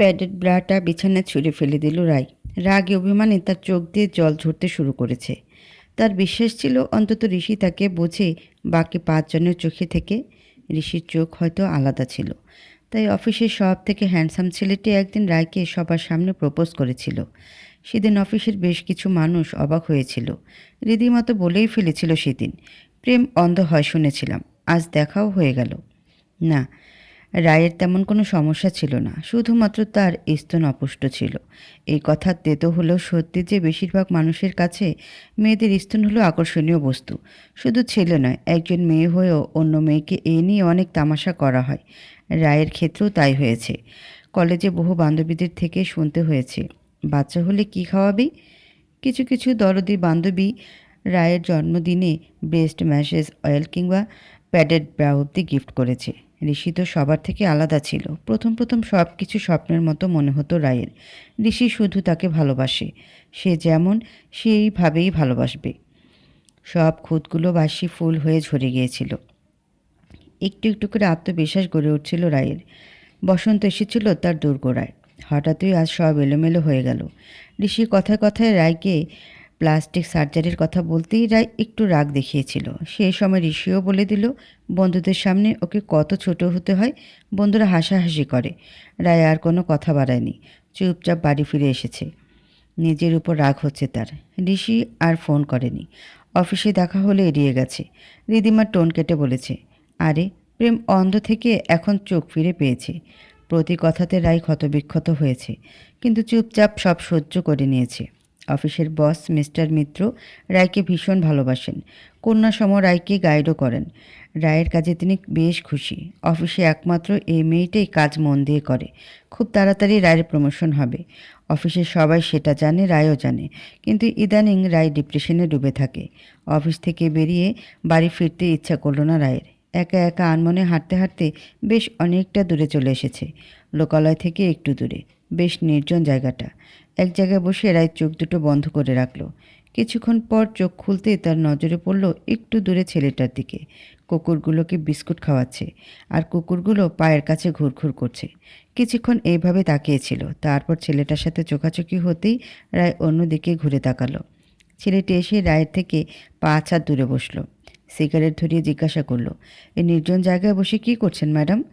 Padded ব্রাটা বিছানায় ছুঁড়ে ফেলে দিল রায় রাগে অভিমানে তার চোখ দিয়ে জল ঝরতে শুরু করেছে। তার বিশ্বাস ছিল অন্তত ঋষি তাকে বোঝে বাকি পাঁচজনের চোখে থেকে ঋষির চোখ হয়তো আলাদা ছিল। তাই অফিসের সব থেকে হ্যান্ডসাম ছেলেটি একদিন রায়কে সবার সামনে প্রপোজ করেছিল। সেদিন অফিসের বেশ কিছু মানুষ অবাক হয়েছিল। রীতিমতো বলেই ফেলেছিল সেদিন, প্রেম অন্ধ হয় শুনেছিলাম, আজ দেখাও হয়ে গেল। না রায়ের তেমন কোনো সমস্যা ছিল না, শুধুমাত্র তার স্তন অপুষ্ট ছিল। এই কথা তেতো হলেও সত্যি যে বেশিরভাগ মানুষের কাছে মেয়েদের স্তন হলো আকর্ষণীয় বস্তু। শুধু ছেলে নয়, একজন মেয়ে হয়েও অন্য মেয়েকে এ নিয়ে অনেক তামাশা করা হয়। রায়ের ক্ষেত্রেও তাই হয়েছে। কলেজে বহু বান্ধবীদের থেকে শুনতে হয়েছে, বাচ্চা হলে কি খাওয়াবি? কিছু কিছু দরদি বান্ধবী রায়ের জন্মদিনে ব্রেস্ট ম্যাসেজ অয়েল কিংবা প্যাডেড ব্রা গিফট করেছে। ঋষি তো সবার থেকে আলাদা ছিল। প্রথম প্রথম সব কিছু স্বপ্নের মতো মনে হতো রায়ের। ঋষি শুধু তাকে ভালোবাসে। সে যেমন, সেইভাবেই ভালোবাসবে। সব খুঁতগুলো বাসি ফুল হয়ে ঝরে গিয়েছিল। একটু একটু করে আত্মবিশ্বাস গড়ে উঠছিল রায়ের। বসন্ত এসেছিল তার দুর্গোড়ায় হঠাৎই আজ সব এলোমেলো হয়ে গেল। ঋষি কথায় কথায় রায়কে প্লাস্টিক সার্জারির কথা বলতেই রায় একটু রাগ দেখিয়েছিল। সেই সময় ঋষিও বলে দিল, বন্ধুদের সামনে ওকে কত ছোট হতে হয়, বন্ধুরা হাসাহাসি করে রায় আর কোনো কথা বাড়ায়নি, চুপচাপ বাড়ি ফিরে এসেছে। নিজের উপর রাগ হচ্ছে তার। ঋষি আর ফোন করেনি। অফিসে দেখা হলে এড়িয়ে গেছে। রিদিমার টোন কেটে বলেছে, আরে, প্রেম অন্ধ থেকে এখন চোখ ফিরে পেয়েছে। প্রতি কথাতে রায় ক্ষতবিক্ষত হয়েছে, কিন্তু চুপচাপ সব সহ্য করে নিয়েছে। অফিসের বস মিস্টার মিত্র রায়কে ভীষণ ভালোবাসেন। কন্যা সম রায়কে গাইডও করেন। রায়ের কাজে তিনি বেশ খুশি। অফিসে একমাত্র এই মেয়েটাই কাজ মন দিয়ে করে। খুব তাড়াতাড়ি রায়ের প্রমোশন হবে। অফিসের সবাই সেটা জানে, রায়ও জানে। কিন্তু ইদানিং রায় ডিপ্রেশনে ডুবে থাকে। অফিস থেকে বেরিয়ে বাড়ি ফিরতে ইচ্ছা করল না রায়ের। একা একা আনমনে হাঁটতে হাঁটতে বেশ অনেকটা দূরে চলে এসেছে। লোকালয় থেকে একটু দূরে। বেশ নির্জন জায়গাটা। এক জায়গায় বসে রায় চোখ দুটো বন্ধ করে রাখল। কিছুক্ষণ পর চোখ খুলতেই তার নজরে পড়ল একটু দূরে ছেলেটার দিকে। কুকুরগুলোকে বিস্কুট খাওয়াচ্ছে আর কুকুরগুলো পায়ের কাছে ঘুরঘুর করছে। কিছুক্ষণ এইভাবে তাকিয়েছিল। তারপর ছেলেটার সাথে চোখাচোখি হতেই রায় অন্যদিকে ঘুরে তাকালো। ছেলেটি এসে রায়ের থেকে পাঁচ হাত দূরে বসল। সিগারেট ধরিয়ে জিজ্ঞাসা করল, এই নির্জন জায়গায় বসে কি করছেন ম্যাডাম?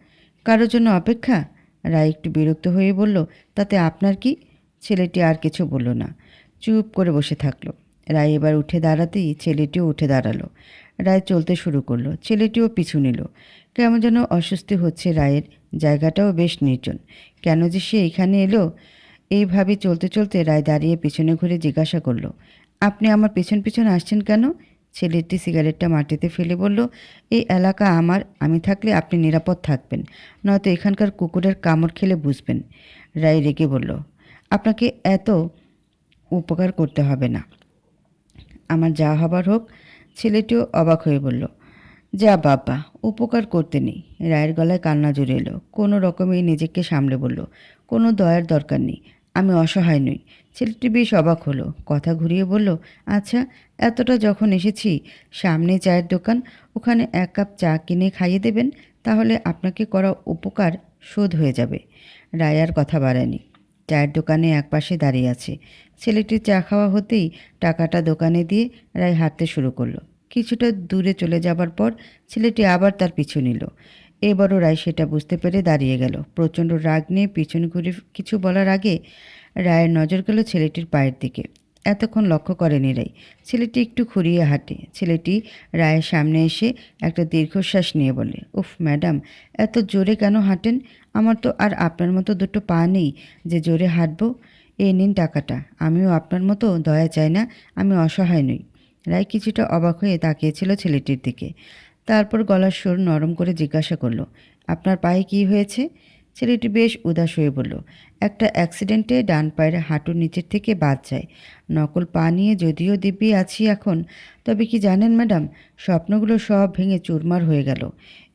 কারোর জন্য অপেক্ষা? রায় একটু বিরক্ত হয়ে বলল, তাতে আপনার কি? ছেলেটি আর কিছু বলল না। চুপ করে বসে থাকল। রায় এবার উঠে দাঁড়াতেই ছেলেটিও উঠে দাঁড়াল। রায় চলতে শুরু করল। ছেলেটিও পিছু নিল। কেমন যেন অস্বস্তি হচ্ছে রায়ের। জায়গাটাও বেশ নির্জন। কেন যে সে এখানে এলো? এইভাবে চলতে চলতে রায় দাঁড়িয়ে পিছনে ঘুরে জিজ্ঞাসা করল, আপনি আমার পেছন পিছন আসছেন কেন? ছেলেটি সিগারেটটা মাটিতে ফেলে বলল, এই এলাকা আমার, আমি থাকলে আপনি নিরাপদ থাকবেন, নয়তো এখানকার কুকুরের কামড় খেলে বুঝবেন। রায় রেগে বলল, আপনাকে এত উপকার করতে হবে না। আমার যা হবার হোক, ছেলেটিও অবাক হয়ে বলল, যা বাবা, উপকার করতে নেই। রায়ের গলায় কান্না জুড়ে এলো, কোনো রকমেই নিজেকে সামলে বলল, কোনো দয়ার দরকার নেই। আমি অসহায় নই। ছেলেটি বেশ অবাক হলো। কথা ঘুরিয়ে বলল আচ্ছা এতটা যখন এসেছি, সামনে চায়ের দোকান, ওখানে এক কাপ চা কিনে খাইয়ে দেবেন, তাহলে আপনাকে করা উপকার শোধ হয়ে যাবে। রায় আর কথা বাড়ায়নি। চায়ের দোকানে একপাশে দাঁড়িয়ে আছে। ছেলেটির চা খাওয়া হতেই টাকাটা দোকানে দিয়ে রায় হাঁটতে শুরু করল। কিছুটা দূরে চলে যাবার পর ছেলেটি আবার তার পিছু নিল। এবারও রায় সেটা বুঝতে পেরে দাঁড়িয়ে গেল। প্রচণ্ড রাগ নিয়ে পিছন ঘুরে কিছু বলার আগে রায়ের নজর গেল ছেলেটির পায়ের দিকে। এতক্ষণ লক্ষ্য করেনি রায়। ছেলেটি একটু খুঁড়িয়ে হাঁটে। ছেলেটি রায়ের সামনে এসে একটা দীর্ঘশ্বাস নিয়ে বলে উফ, ম্যাডাম, এত জোরে কেন হাঁটেন? আমার তো আর আপনার মতো দুটো পা নেই যে জোরে হাঁটবো। এই নিন টাকাটা। আমিও আপনার মতো, দয়া চাই না, আমি অসহায় নই। রায় কিছুটা অবাক হয়ে তাকিয়েছিল ছেলেটির দিকে। তারপর গলার সুর নরম করে জিজ্ঞাসা করল, আপনার পায়ে কি হয়েছে? ছেলেটি বেশ উদাস হয়ে বলল, একটা অ্যাক্সিডেন্টে ডান পায়ের হাঁটুর নিচের থেকে বাদ যায়। নকল পা নিয়ে যদিও দিব্যি আছি এখন, তবে কি জানেন ম্যাডাম, স্বপ্নগুলো সব ভেঙে চুরমার হয়ে গেল।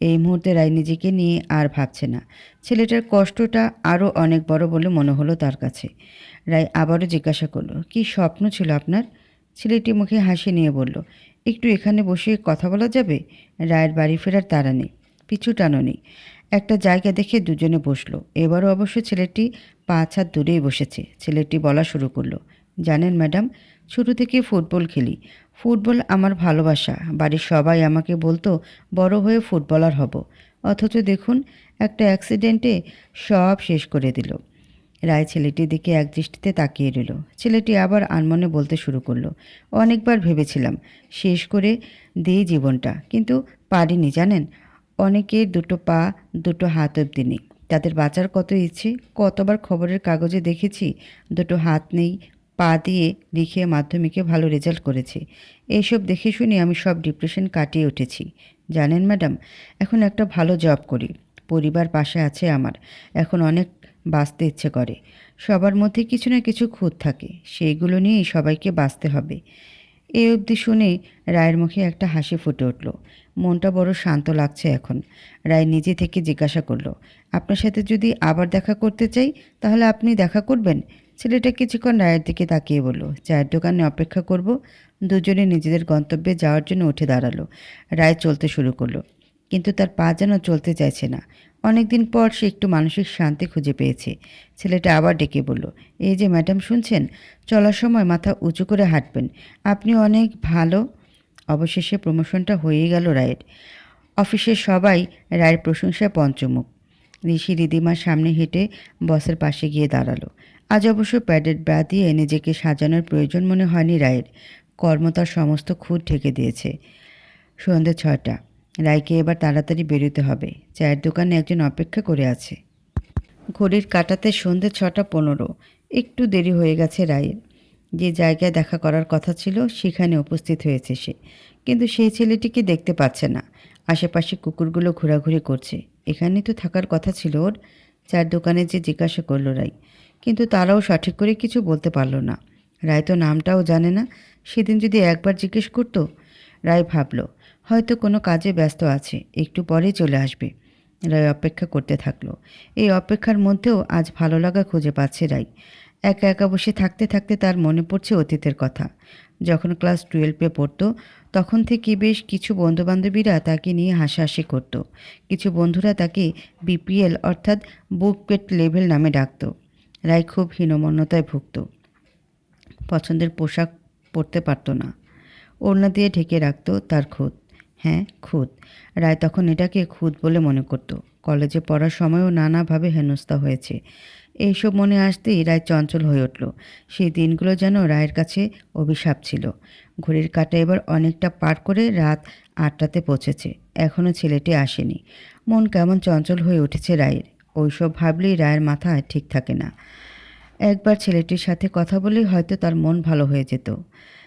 এই মুহূর্তে রায় নিজেকে নিয়ে আর ভাবছে না। ছেলেটার কষ্টটা আরও অনেক বড় বলে মনে হলো তার কাছে। রায় আবারও জিজ্ঞাসা করল, কি স্বপ্ন ছিল আপনার? ছেলেটি মুখে হাসি নিয়ে বলল একটু এখানে বসে কথা বলা যাবে? রায়ের বাড়ি ফেরার তারা নেই, পিছু টানো নেই। একটা জায়গা দেখে দুজনে বসল। এবারও অবশ্য ছেলেটি পাঁচ হাত দূরেই বসেছে। ছেলেটি বলা শুরু করল, জানেন ম্যাডাম, ছোটো থেকে ফুটবল খেলি। ফুটবল আমার ভালোবাসা। বাড়ির সবাই আমাকে বলতো, বড় হয়ে ফুটবলার হব। অথচ দেখুন, একটা অ্যাক্সিডেন্টে সব শেষ করে দিল। রায় ছেলেটির দিকে এক দৃষ্টিতে তাকিয়ে রইল। ছেলেটি আবার আনমনে বলতে শুরু করল, অনেকবার ভেবেছিলাম, শেষ করে দিই জীবনটা, কিন্তু পারিনি, জানেন? অনেকের দুটো পা, দুটো হাত অব্দি নেই। তাদের বাঁচার কত ইচ্ছে? কতবার খবরের কাগজে দেখেছি, দুটো হাত নেই, পা দিয়ে লিখে মাধ্যমিকে ভালো রেজাল্ট করেছে। এইসব দেখে শুনে আমি সব ডিপ্রেশন কাটিয়ে উঠেছি। জানেন ম্যাডাম, এখন একটা ভালো জব করি। পরিবার পাশে আছে আমার। এখন অনেক বাঁচতে ইচ্ছে করে। সবার মধ্যে কিছু না কিছু খুঁত থাকে, সেইগুলো নিয়েই সবাইকে বাঁচতে হবে। এই অবধি শুনে রায়ের মুখে একটা হাসি ফুটে উঠল। মনটা বড় শান্ত লাগছে এখন। রায় নিজে থেকে জিজ্ঞাসা করল, আপনার সাথে যদি আবার দেখা করতে চাই, তাহলে আপনি দেখা করবেন? ছেলেটা কিছুক্ষণ রায়ের দিকে তাকিয়ে বলল, চায়ের দোকানে অপেক্ষা করব? দুজনে নিজেদের গন্তব্যে যাওয়ার জন্য উঠে দাঁড়াল। রায় চলতে শুরু করল, কিন্তু তার পা যেন চলতে চাইছে না। অনেকদিন পর সে একটু মানসিক শান্তি খুঁজে পেয়েছে। ছেলেটা আবার ডেকে বলল, এই যে ম্যাডাম শুনছেন, চলার সময় মাথা উঁচু করে হাঁটবেন। আপনি অনেক ভালো। অবশেষে প্রমোশনটা হয়েই গেল রায়ের। অফিসের সবাই রায়ের প্রশংসায় পঞ্চমুখ। ঋষি রিদিমার সামনে হেঁটে বসের পাশে গিয়ে দাঁড়াল। আজ অবশ্য প্যাডেড ব্রা দিয়ে নিজেকে সাজানোর প্রয়োজন মনে হয়নি রায়ের। কর্ম তার সমস্ত খুঁত ঢেকে দিয়েছে। সন্ধ্যে ছটা রায়কে এবার তাড়াতাড়ি বেরোতে হবে। চায়ের দোকানে একজন অপেক্ষা করে আছে। ঘড়ির কাটাতে সন্ধ্যে ছটা পনেরো। একটু দেরি হয়ে গেছে রায়ের যে জায়গায় দেখা করার কথা ছিল, সেখানে উপস্থিত হয়েছে সে। কিন্তু সেই ছেলেটিকে দেখতে পাচ্ছে না। আশেপাশে কুকুরগুলো ঘোরাঘুরি করছে। এখানেই তো থাকার কথা ছিল ওর। চার দোকানে যে জিজ্ঞাসা করল রায় কিন্তু তারাও সঠিক করে কিছু বলতে পারল না। রায় তো নামটাও জানে না। সেদিন যদি একবার জিজ্ঞেস করতো রায় ভাবলো হয়তো কোনো কাজে ব্যস্ত আছে, একটু পরে চলে আসবে। রায় অপেক্ষা করতে থাকল। এই অপেক্ষার মধ্যেও আজ ভালো লাগা খুঁজে পাচ্ছে রায়। একা একা বসে থাকতে থাকতে তার মনে পড়ছে অতীতের কথা। যখন ক্লাস টুয়েলভে পড়তো, তখন থেকে বেশ কিছু বন্ধুবান্ধবীরা তাকে নিয়ে হাসাহাসি করতো। কিছু বন্ধুরা তাকে বিপিএল অর্থাৎ বুক পেট লেভেল নামে ডাকতো। রায় খুব হীনমন্যতায় ভুগত। পছন্দের পোশাক পরতে পারতো না। ওড়না দিয়ে ঢেকে রাখতো তার খুদ। হ্যাঁ খুদ। রায় তখন এটাকে খুদ বলে মনে করত। কলেজে পড়ার সময়ও নানাভাবে হেনস্থা হয়েছে। এইসব মনে আসতেই রায় চঞ্চল হয়ে উঠল। সেই দিনগুলো যেন রায়ের কাছে অভিশাপ ছিল। ঘড়ির কাটা এবার অনেকটা পার করে রাত আটটাতে পৌঁছেছে। এখনও ছেলেটি আসেনি। মন কেমন চঞ্চল হয়ে উঠেছে রায়ের। ওইসব ভাবলেই রায়ের মাথা ঠিক থাকে না। একবার ছেলেটির সাথে কথা বলেই হয়তো তার মন ভালো হয়ে যেত।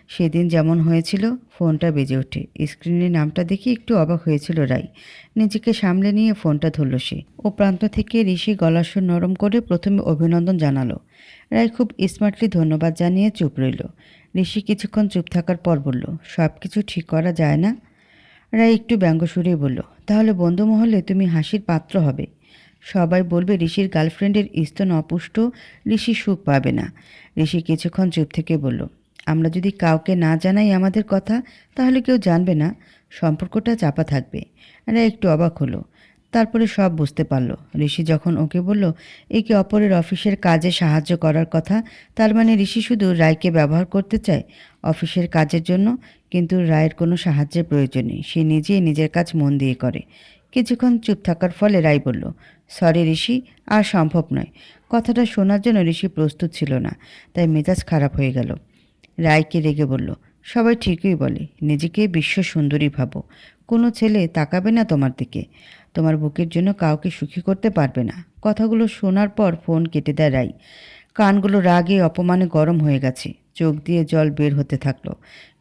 সেদিন যেমন হয়েছিল, ফোনটা বেজে ওঠে। স্ক্রিনে নামটা দেখে একটু অবাক হয়েছিল রাই। নিজেকে সামলে নিয়ে ফোনটা ধরল সে। ও প্রান্ত থেকে ঋষি গলার সুর নরম করে প্রথমে অভিনন্দন জানালো। রায় খুব স্মার্টলি ধন্যবাদ জানিয়ে চুপ রইল। ঋষি কিছুক্ষণ চুপ থাকার পর বলল, সব কিছু ঠিক করা যায় না? রায় একটু ব্যঙ্গ সুরে বলল, তাহলে বন্ধু মহলে তুমি হাসির পাত্র হবে। সবাই বলবে ঋষির গার্লফ্রেন্ডের স্তন অপুষ্ট, ঋষি সুখ পাবে না। ঋষি কিছুক্ষণ চুপ থেকে বলল আমরা যদি কাউকে না জানাই আমাদের কথা, তাহলে কেউ জানবে না। সম্পর্কটা চাপা থাকবে। এরা একটু অবাক হলো। তারপরে সব বুঝতে পারল। ঋষি যখন ওকে বলল, একে অপরের অফিসের কাজে সাহায্য করার কথা, তার মানে ঋষি শুধু রায়কে ব্যবহার করতে চায় অফিসের কাজের জন্য, কিন্তু রায়ের কোনো সাহায্যের প্রয়োজন নেই। সে নিজেই নিজের কাজ মন দিয়ে করে। কিছুক্ষণ চুপ থাকার ফলে রায় বলল, সরি ঋষি, আর সম্ভব নয়। কথাটা শোনার জন্য ঋষি প্রস্তুত ছিল না, তাই মেজাজ খারাপ হয়ে গেল। রায়কে রেগে বলল, সবাই ঠিকই বলে, নিজেকে বিশ্ব সুন্দরী ভাবো। কোনো ছেলে তাকাবে না তোমার দিকে। তোমার বুকের জন্য কাউকে সুখী করতে পারবে না। কথাগুলো শোনার পর ফোন কেটে দেয় রাই কানগুলো রাগে, অপমানে গরম হয়ে গেছে। চোখ দিয়ে জল বের হতে থাকল।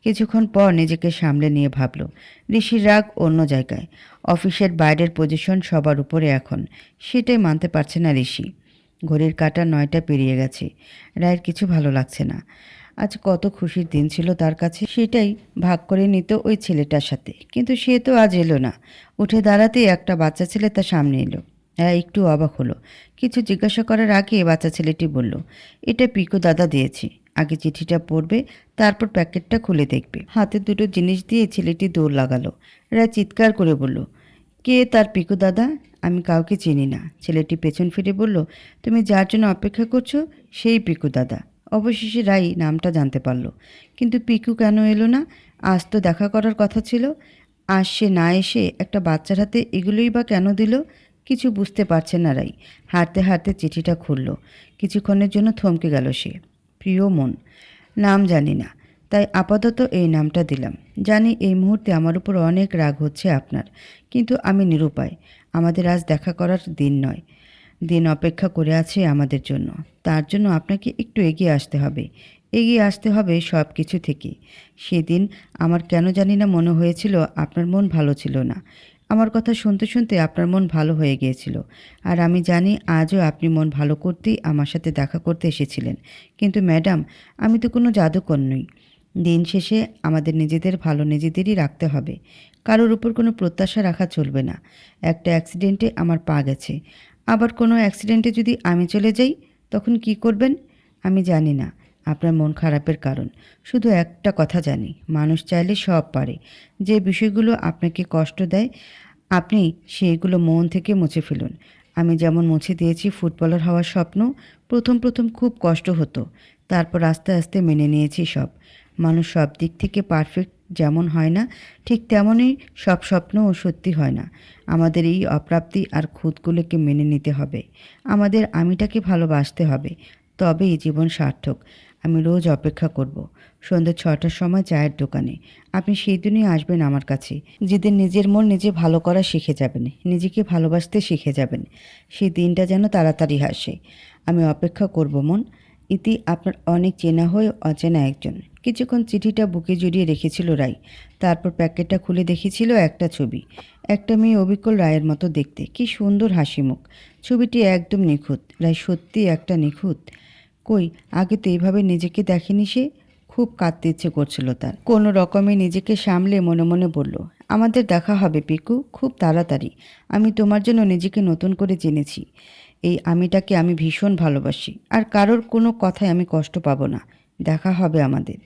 কিছুক্ষণ পর নিজেকে সামলে নিয়ে ভাবল, ঋষির রাগ অন্য জায়গায়। অফিসের বাইরের পজিশন সবার উপরে এখন। সেটাই মানতে পারছে না ঋষি। ঘড়ির কাটা নয়টা পেরিয়ে গেছে। রায়ের কিছু ভালো লাগছে না। আজ কত খুশির দিন ছিল তার কাছে, সেটাই ভাগ করে নিত ওই ছেলেটার সাথে। কিন্তু সে তো আজ এলো না। উঠে দাঁড়াতেই একটা বাচ্চা ছেলে তার সামনে এলো। এরা একটু অবাক হলো। কিছু জিজ্ঞাসা করার আগে বাচ্চা ছেলেটি বলল, এটা পিকো দাদা দিয়েছি। আগে চিঠিটা পড়বে, তারপর প্যাকেটটা খুলে দেখবে। হাতে দুটো জিনিস দিয়ে ছেলেটি দৌড় লাগালো। এরা চিৎকার করে বলল, কে তার পিকু দাদা? আমি কাউকে চিনি না। ছেলেটি পেছন ফিরে বলল, তুমি যার জন্য অপেক্ষা করছ, সেই পিকু দাদা। অবশেষে রাই নামটা জানতে পারল। কিন্তু পিকু কেন এলো না? আজ তো দেখা করার কথা ছিল। আজ সে না এসে একটা বাচ্চার হাতে এগুলোই বা কেন দিল? কিছু বুঝতে পারছে না রাই। হাঁটতে হাঁটতে চিঠিটা খুলল। কিছুক্ষণের জন্য থমকে গেল সে। প্রিয় মন, নাম জানি না। তাই আপাতত এই নামটা দিলাম। জানি এই মুহূর্তে আমার উপর অনেক রাগ হচ্ছে আপনার। কিন্তু আমি নিরুপায়। আমাদের আজ দেখা করার দিন নয়। দিন অপেক্ষা করে আছে আমাদের জন্য। তার জন্য আপনাকে একটু এগিয়ে আসতে হবে। এগিয়ে আসতে হবে সব কিছু থেকে। সেদিন আমার কেন জানি না মনে হয়েছিল আপনার মন ভালো ছিল না। আমার কথা শুনতে শুনতে আপনার মন ভালো হয়ে গিয়েছিল। আর আমি জানি আজও আপনি মন ভালো করতেই আমার সাথে দেখা করতে এসেছিলেন। কিন্তু ম্যাডাম, আমি তো কোনো জাদুকর নই। দিন শেষে আমাদের নিজেদের ভালো নিজেদেরই রাখতে হবে। কারোর উপর কোনো প্রত্যাশা রাখা চলবে না। একটা অ্যাক্সিডেন্টে আমার পা গেছে। আবার কোনো অ্যাক্সিডেন্টে যদি আমি চলে যাই, তখন কি করবেন? আমি জানি না। আপনার মন খারাপের কারণ। শুধু একটা কথা জানি, মানুষ চাইলে সব পারে। যে বিষয়গুলো আপনাকে কষ্ট দেয়, আপনি সেইগুলো মন থেকে মুছে ফেলুন। আমি যেমন মুছে দিয়েছি ফুটবলার হওয়ার স্বপ্ন, প্রথম প্রথম খুব কষ্ট হতো। তারপর আস্তে আস্তে মেনে নিয়েছি সব। মানুষ সব দিক থেকে পারফেক্ট যেমন হয় না, ঠিক তেমনই সব স্বপ্নও সত্যি হয় না। আমাদের এই অপ্রাপ্তি আর খুদগুলোকে মেনে নিতে হবে। আমাদের আমিটাকে ভালোবাসতে হবে। তবেই জীবন সার্থক। আমি রোজ অপেক্ষা করব। সন্ধ্যে ছটার সময় চায়ের দোকানে। আপনি সেই দিনই আসবেন আমার কাছে। যেদিন নিজের মন নিজে ভালো করা শিখে যাবেন, নিজেকে ভালোবাসতে শিখে যাবেন, সেই দিনটা যেন তাড়াতাড়ি আসে। আমি অপেক্ষা করব মন। ইতি আপনার অনেক চেনা হয়ে অচেনা একজন। কিছুক্ষণ চিঠিটা বুকে জড়িয়ে রেখেছিল রায় তারপর প্যাকেটটা খুলে দেখেছিল একটা ছবি। একটা মেয়ে অবিকল রায়ের মতো দেখতে। কি সুন্দর হাসি মুখ। ছবিটি একদম নিখুঁত। রায় সত্যি একটা নিখুঁত। কই, আগে তো এইভাবে নিজেকে দেখেনি সে? খুব কাঁদতে ইচ্ছে করছিল তার। কোনো রকমে নিজেকে সামলে মনে মনে বলল, আমাদের দেখা হবে পিকু, খুব তাড়াতাড়ি। আমি তোমার জন্য নিজেকে নতুন করে জেনেছি। এই আমিটাকে আমি ভীষণ ভালোবাসি। আর কারোর কোনো কথায় আমি কষ্ট পাবো না। দেখা হবে আমাদের।